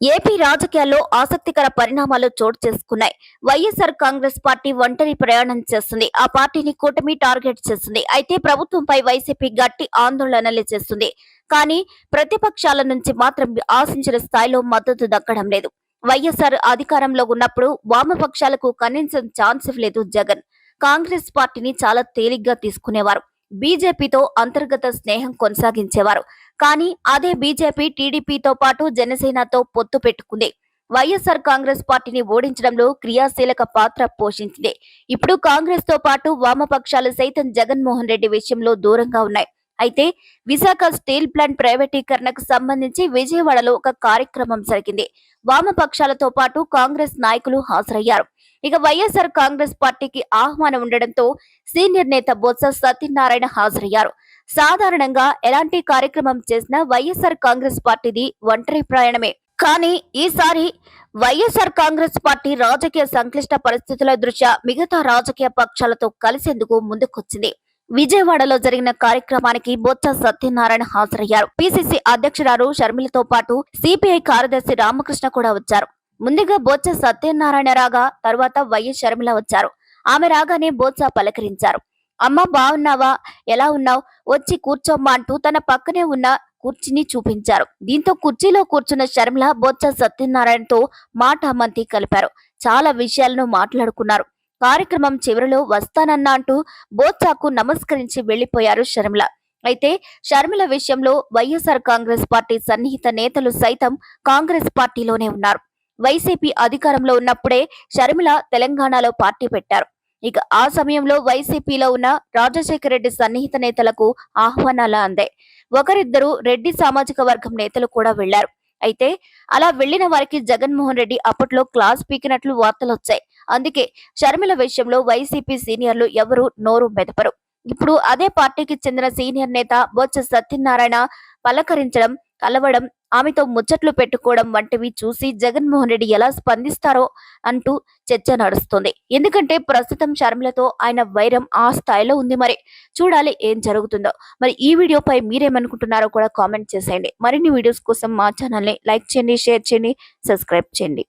AP రాజకీయాల్లో ఆసక్తికర పరిణామాలు చోటు చేసుకున్నాయి. వైఎస్ఆర్ కాంగ్రెస్ పార్టీ ఒంటరి ప్రయాణం చేస్తుంది. ఆ పార్టీని కూటమి టార్గెట్ చేస్తుంది. అయితే ప్రభుత్వంపై వైసీపీ గట్టి ఆందోళనలు చేస్తుంది. కానీ ప్రతిపక్షాల నుంచి మాత్రం ఆశించిన స్థాయిలో మద్దతు దక్కడం లేదు. వైఎస్ఆర్ అధికారంలో ఉన్నప్పుడు వామపక్షాలకు కనీసం ఛాన్స్ లేదు జగన్. కాంగ్రెస్ పార్టీని చాలా తేలిగ్గా తీసుకునేవారు. బీజేపీతో అంతర్గత స్నేహం కొనసాగించేవారు. కానీ అదే బీజేపీ టీడీపీతో పాటు జనసేనతో పొత్తు పెట్టుకుంది. వైఎస్ఆర్ కాంగ్రెస్ పార్టీని ఓడించడంలో క్రియాశీలక పాత్ర పోషించింది. ఇప్పుడు కాంగ్రెస్తో పాటు వామపక్షాలు సైతం జగన్మోహన్ రెడ్డి విషయంలో దూరంగా ఉన్నాయి. అయితే విశాఖ స్టీల్ ప్లాంట్ ప్రైవేటీకరణకు సంబంధించి విజయవాడలో ఒక కార్యక్రమం జరిగింది. వామపక్షాలతో పాటు కాంగ్రెస్ నాయకులు హాజరయ్యారు. ఇక వైఎస్ఆర్ కాంగ్రెస్ పార్టీకి ఆహ్వానం ఉండడంతో సీనియర్ నేత బొత్స సత్యనారాయణ హాజరయ్యారు. సాధారణంగా ఎలాంటి కార్యక్రమం చేసినా వైఎస్ఆర్ కాంగ్రెస్ పార్టీది ఒంటరి ప్రయాణమే. కానీ ఈసారి వైఎస్ఆర్ కాంగ్రెస్ పార్టీ రాజకీయ సంక్లిష్ట పరిస్థితుల దృష్ట్యా మిగతా రాజకీయ పక్షాలతో కలిసేందుకు ముందుకొచ్చింది. విజయవాడలో జరిగిన కార్యక్రమానికి బొత్స సత్యనారాయణ హాజరయ్యారు. పిసిసి అధ్యక్షురాలు షర్మిలతో పాటు సిపిఐ కార్యదర్శి రామకృష్ణ కూడా వచ్చారు. ముందుగా బొత్స సత్యనారాయణ రాగా తర్వాత వైఎస్ షర్మిల వచ్చారు. ఆమె రాగానే బొత్స పలకరించారు. అమ్మ బాగున్నావా ఎలా ఉన్నావు? వచ్చి కూర్చోమ్మా అంటూ తన పక్కనే ఉన్న కుర్చీని చూపించారు. దీంతో కుర్చీలో కూర్చున్న షర్మిల బొత్స సత్యనారాయణతో మాట మంతి కలిపారు. చాలా విషయాలను మాట్లాడుకున్నారు. కార్యక్రమం చివరిలో వస్తానన్న అంటూ బోత్సాకు నమస్కరించి వెళ్ళిపోయారు షర్మిల. అయితే షర్మిల విషయంలో వైఎస్ఆర్ కాంగ్రెస్ పార్టీ సన్నిహిత నేతలు సైతం కాంగ్రెస్ పార్టీలోనే ఉన్నారు. వైసీపీ అధికారంలో ఉన్నప్పుడే షర్మిల తెలంగాణలో పార్టీ పెట్టారు. ఇక ఆ సమయంలో వైసీపీలో ఉన్న రాజశేఖర రెడ్డి సన్నిహిత నేతలకు ఆహ్వానాలు అందాయి ఒకరిద్దరు రెడ్డి సామాజిక వర్గం నేతలు కూడా వెళ్ళారు అయితే అలా వెళ్ళిన వారికి జగన్మోహన్ రెడ్డి అప్పట్లో క్లాస్ పీకినట్లు వార్తలు వచ్చాయి. అందుకే షర్మిల విషయంలో వైసీపీ సీనియర్లు ఎవరూ నోరు మెదపరు. ఇప్పుడు అదే పార్టీకి చెందిన సీనియర్ నేత బొత్స సత్యనారాయణ పలకరించడం కలవడం ఆమెతో ముచ్చట్లు పెట్టుకోవడం వంటివి చూసి జగన్మోహన్ రెడ్డి ఎలా స్పందిస్తారో అంటూ చర్చ నడుస్తుంది. ఎందుకంటే ప్రస్తుతం షర్మిలతో ఆయన వైరం ఆ స్థాయిలో ఉంది మరి. చూడాలి ఏం జరుగుతుందో. మరి ఈ వీడియోపై మీరేమనుకుంటున్నారో కూడా కామెంట్ చేసేయండి. మరిన్ని వీడియోస్ కోసం మా ఛానల్ని లైక్ చేయండి షేర్ చేయండి సబ్స్క్రైబ్ చేయండి.